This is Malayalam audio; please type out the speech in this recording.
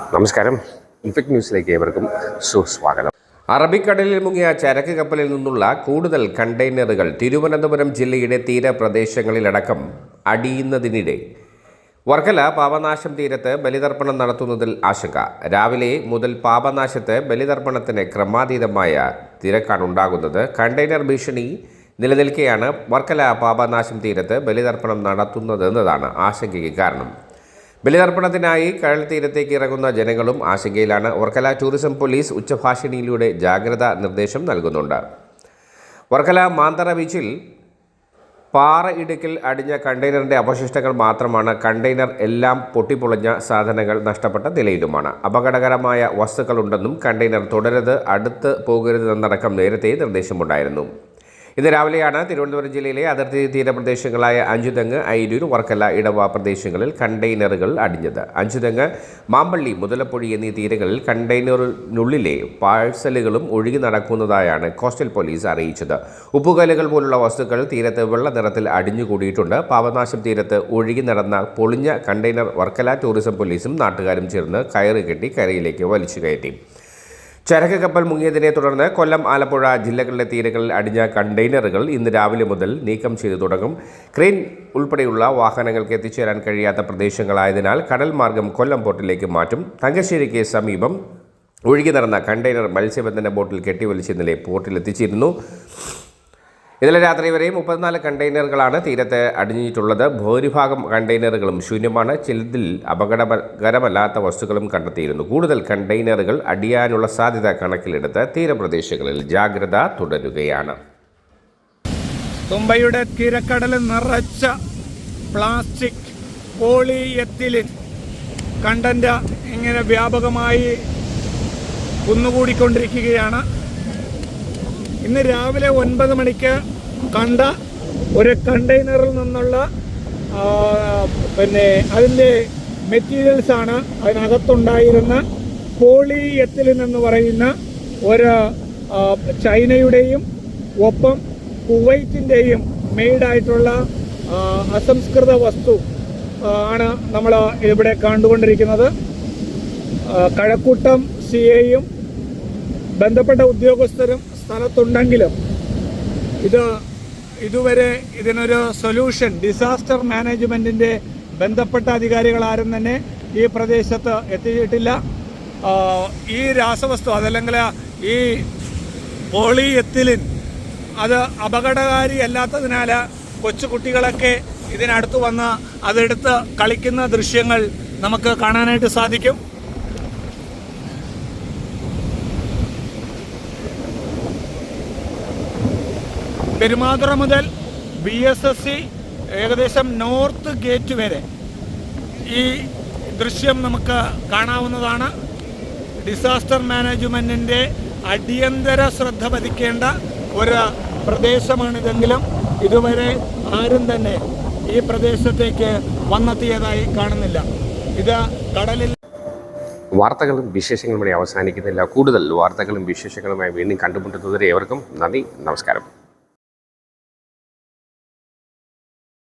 നമസ്കാരം. ഇൻഫെക്ട് ന്യൂസിലേക്ക് ഏവർക്കും സുസ്വാഗതം. അറബിക്കടലിൽ മുങ്ങിയ ചരക്ക് കപ്പലിൽ നിന്നുള്ള കൂടുതൽ കണ്ടെയ്നറുകൾ തിരുവനന്തപുരം ജില്ലയുടെ തീരപ്രദേശങ്ങളിലടക്കം അടിയുന്നതിനിടെ. വർക്കല പാപനാശം തീരത്ത് ബലിതർപ്പണം നടത്തുന്നതിൽ ആശങ്ക. രാവിലെ മുതൽ പാപനാശത്ത് ബലിതർപ്പണത്തിന് ക്രമാതീതമായ തിരക്കാണുണ്ടാകുന്നത് കണ്ടെയ്നർ ഭീഷണി നിലനിൽക്കെയാണ് വർക്കല പാപനാശം തീരത്ത് ബലിതർപ്പണം നടത്തുന്നതെന്നതാണ് ആശങ്കയ്ക്ക് കാരണം. ബലിതർപ്പണത്തിനായി കടൽ തീരത്തേക്ക് ഇറങ്ങുന്ന ജനങ്ങളും ആശങ്കയിലാണ്. വർക്കല ടൂറിസം പോലീസ് ഉച്ചഭാഷിണിയിലൂടെ ജാഗ്രതാ നിർദ്ദേശം നൽകുന്നുണ്ട്. വർക്കല മാന്തറ ബീച്ചിൽ പാറ ഇടുക്കിൽ അടിഞ്ഞ കണ്ടെയ്നറിന്റെ അവശിഷ്ടങ്ങൾ മാത്രമാണ് കണ്ടെയ്നർ എല്ലാം പൊട്ടിപ്പൊളിഞ്ഞ സാധനങ്ങൾ നഷ്ടപ്പെട്ട നിലയിലുമാണ്. അപകടകരമായ വസ്തുക്കളുണ്ടെന്നും കണ്ടെയ്നർ തുടരുത് അടുത്ത് പോകരുതെന്നടക്കം നേരത്തെ നിർദ്ദേശമുണ്ടായിരുന്നു. ഇന്ന് രാവിലെയാണ് തിരുവനന്തപുരം ജില്ലയിലെ അതിർത്തി തീരപ്രദേശങ്ങളായ അഞ്ചുതെങ്ങ് ഐരൂർ വർക്കല ഇടവ പ്രദേശങ്ങളിൽ കണ്ടെയ്നറുകൾ അടിഞ്ഞത്. അഞ്ചുതെങ്ങ് മാമ്പള്ളി മുതലപ്പൊഴി എന്നീ തീരങ്ങളിൽ കണ്ടെയ്നറിനുള്ളിലെ പാഴ്സലുകളും ഒഴുകി നടക്കുന്നതായാണ് കോസ്റ്റൽ പോലീസ് അറിയിച്ചത്. ഉപ്പുകല്ലുകൾ പോലുള്ള വസ്തുക്കൾ തീരത്ത് വെള്ള നിറത്തിൽ അടിഞ്ഞുകൂടിയിട്ടുണ്ട്. പാവനാശം തീരത്ത് ഒഴുകി നടന്ന പൊളിഞ്ഞ കണ്ടെയ്നർ വർക്കല ടൂറിസം പോലീസും നാട്ടുകാരും ചേർന്ന് കയറ് കെട്ടി കരയിലേക്ക് വലിച്ചു കയറ്റി. ചരക്ക് കപ്പൽ മുങ്ങിയതിനെ തുടർന്ന് കൊല്ലം ആലപ്പുഴ ജില്ലകളിലെ തീരങ്ങളിൽ അടിഞ്ഞ കണ്ടെയ്നറുകൾ ഇന്ന് രാവിലെ മുതൽ നീക്കം ചെയ്തു തുടങ്ങും. ക്രെയിൻ ഉൾപ്പെടെയുള്ള വാഹനങ്ങൾക്ക് എത്തിച്ചേരാൻ കഴിയാത്ത പ്രദേശങ്ങളായതിനാൽ കടൽ മാർഗം കൊല്ലം പോർട്ടിലേക്ക് മാറ്റും. തങ്കശ്ശേരിക്ക് സമീപം ഒഴുകി നടന്ന കണ്ടെയ്നർ മത്സ്യബന്ധന ബോട്ടിൽ കെട്ടിവലിച്ച് ഇന്നലെ പോർട്ടിലെത്തിച്ചിരുന്നു ഇന്നലെ രാത്രി വരെ മുപ്പത്തിനാല് കണ്ടെയ്നറുകളാണ് തീരത്ത് അടിഞ്ഞിട്ടുള്ളത്. ഭൂരിഭാഗം കണ്ടെയ്നറുകളും ശൂന്യമാണ്. ചിലതിൽ അപകടകരമല്ലാത്ത വസ്തുക്കളും കണ്ടെത്തിയിരുന്നു. കൂടുതൽ കണ്ടെയ്നറുകൾ അടിയാനുള്ള സാധ്യത കണക്കിലെടുത്ത് തീരപ്രദേശങ്ങളിൽ ജാഗ്രത തുടരുകയാണ്. തുമ്പയുടെ തിരക്കടൽ നിറച്ച പ്ലാസ്റ്റിക് പോളിയെത്തിലിൻ കണ്ടന്റ് ഇങ്ങനെ വ്യാപകമായി കുന്നുകൂടിക്കൊണ്ടിരിക്കുകയാണ്. ഇന്ന് രാവിലെ ഒൻപത് മണിക്ക് കണ്ട ഒരു കണ്ടെയ്നറിൽ നിന്നുള്ള പിന്നെ അതിന്റെ മെറ്റീരിയൽസ് ആണ് അതിനകത്തുണ്ടായിരുന്ന പോളി എത്തിലിൻ എന്ന് പറയുന്ന ഒരു ചൈനയുടെയും ഒപ്പം കുവൈറ്റിന്റെയും മെയ്ഡായിട്ടുള്ള അസംസ്കൃത വസ്തു ആണ് നമ്മൾ ഇവിടെ കണ്ടുകൊണ്ടിരിക്കുന്നത്. കഴക്കൂട്ടം സി എയും ബന്ധപ്പെട്ട ഉദ്യോഗസ്ഥരും സ്ഥലത്തുണ്ടെങ്കിലും ഇത് ഇതുവരെ ഇതിനൊരു സൊല്യൂഷൻ ഡിസാസ്റ്റർ മാനേജ്മെന്റിന്റെ ബന്ധപ്പെട്ട അധികാരികൾ ആരും തന്നെ ഈ പ്രദേശത്ത് എത്തിയിട്ടില്ല. ഈ രാസവസ്തു അതല്ലെങ്കിൽ ഈ പോളി എത്തിലിൻ അത് അപകടകാരി അല്ലാത്തതിനാൽ കൊച്ചുകുട്ടികളൊക്കെ ഇതിനടുത്ത് വന്ന് അതെടുത്ത് കളിക്കുന്ന ദൃശ്യങ്ങൾ നമുക്ക് കാണാനായിട്ട് സാധിക്കും. പെരുമാതുറ മുതൽ ബി എസ് എസ് സി ഏകദേശം നോർത്ത് ഗേറ്റ് വരെ ഈ ദൃശ്യം നമുക്ക് കാണാവുന്നതാണ്. ഡിസാസ്റ്റർ മാനേജ്മെന്റിന്റെ അടിയന്തര ശ്രദ്ധ പതിക്കേണ്ട ഒരു പ്രദേശമാണിതെങ്കിലും ഇതുവരെ ആരും തന്നെ ഈ പ്രദേശത്തേക്ക് വന്നെത്തിയതായി കാണുന്നില്ല. ഇത് കടലിൽ വാർത്തകളും വിശേഷങ്ങളും അവസാനിക്കുന്നില്ല. കൂടുതൽ വാർത്തകളും വിശേഷങ്ങളുമായി വീണ്ടും കണ്ടുമുട്ടുന്നതുവരെ ഏവർക്കും നന്ദി നമസ്കാരം.